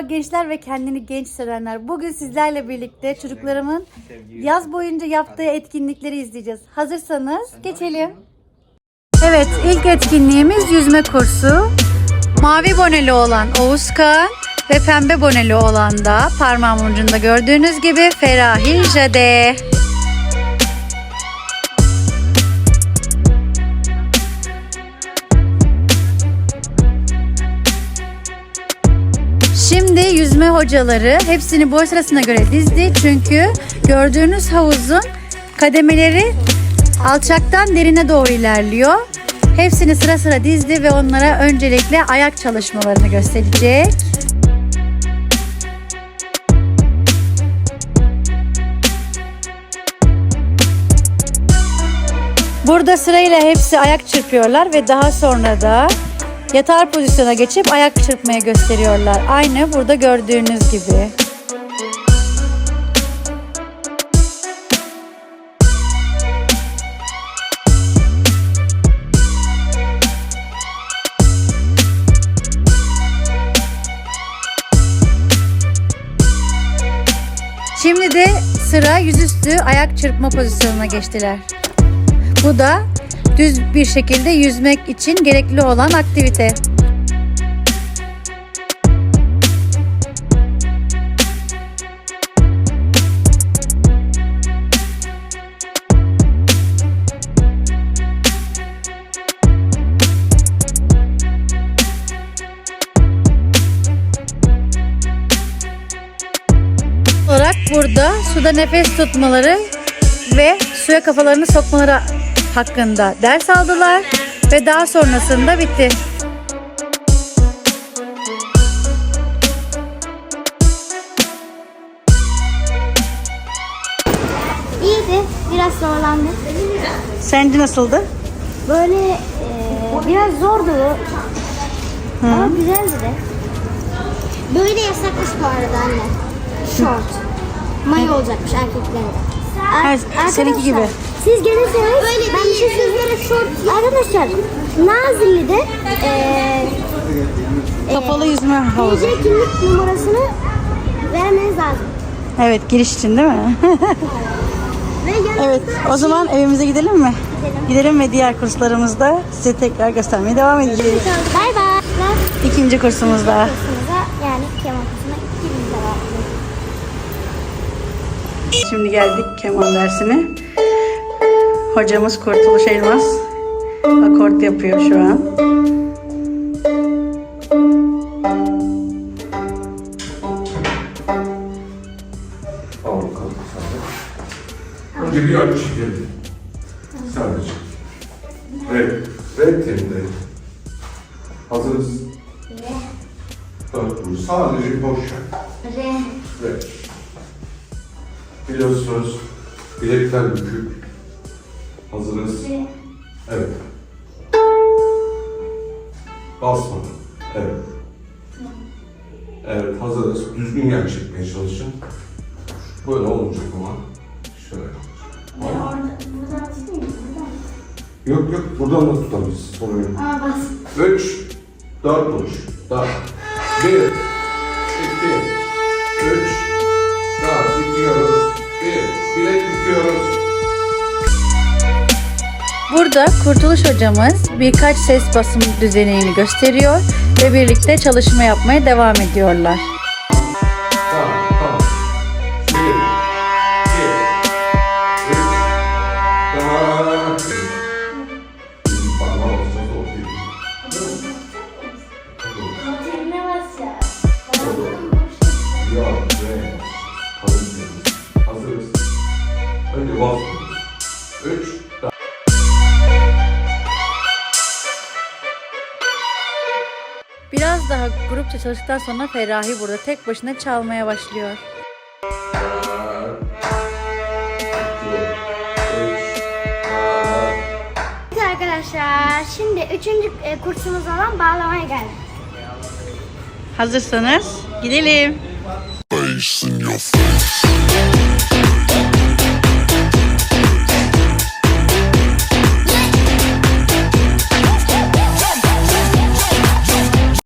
gençler ve kendini genç hissederler. Bugün sizlerle birlikte çocuklarımın yaz boyunca yaptığı etkinlikleri izleyeceğiz. Hazırsanız geçelim. Evet, ilk etkinliğimiz yüzme kursu. Mavi boneli olan Oğuzkan ve pembe boneli olan da parmağımın ucunda gördüğünüz gibi Ferahi Jade. Şimdi yüzme hocaları hepsini boy sırasına göre dizdi. Çünkü gördüğünüz havuzun kademeleri alçaktan derine doğru ilerliyor. Hepsini sıra sıra dizdi ve onlara öncelikle ayak çalışmalarını gösterecek. Burada sırayla hepsi ayak çırpıyorlar ve daha sonra da yatar pozisyona geçip ayak çırpmaya gösteriyorlar. Aynı burada gördüğünüz gibi. Şimdi de sıra yüzüstü ayak çırpma pozisyonuna geçtiler. Bu da düz bir şekilde yüzmek için gerekli olan aktivite. olarak burada suda nefes tutmaları ve suya kafalarını sokmaları hakkında ders aldılar ve daha sonrasında bitti. İyiydi. Biraz zorlandık. Sence nasıldı? Böyle e, biraz zordu. Ama güzeldi de. Böyle yasakmış bu arada anne. Short. Mayo olacakmış erkeklerin de. Her- seninki gibi. Siz gelirseniz böyle ben bir şey söyleyeyim. short. Arkadaşlar Nazilli'de e, Kapalı yüzme havuzu. TC kimlik numarasını vermeniz lazım. Evet giriş için değil mi? Ve yanınızda evet o zaman evimize gidelim mi? Gidelim ve diğer kurslarımızda size tekrar göstermeye devam edeceğiz. Bay bay. İkinci kursumuzda. Kursumuza yani kemal kursuna ikimiz. Şimdi geldik keman dersine. Hocamız Kurtuluş Elmas akort yapıyor şu an. Önce bir aç çekelim. Sadece. Evet. Red teminde. Hazırız. Dört vuruş. Sadece boş ver. Red. Biliyorsunuz bilekler bükük. Hazırız. Şey. Evet. Basma. Evet. Evet hazırız. Düzgün yer çekmeye çalışın. Böyle olmayacak ama. Şöyle. Var şey mı? Yok yok buradan da tutamayız. Sorun yok. Aa bas. 3, 4 oluş. 4, 1, 2, Burada Kurtuluş hocamız birkaç ses basım düzenini gösteriyor ve birlikte çalışma yapmaya devam ediyorlar. Tamam, tamam. Bir, daha grupça çalıştıktan sonra Ferahi burada tek başına çalmaya başlıyor. Evet arkadaşlar şimdi üçüncü e, kursumuz olan bağlamaya geldik. Hazırsanız gidelim. face in your face.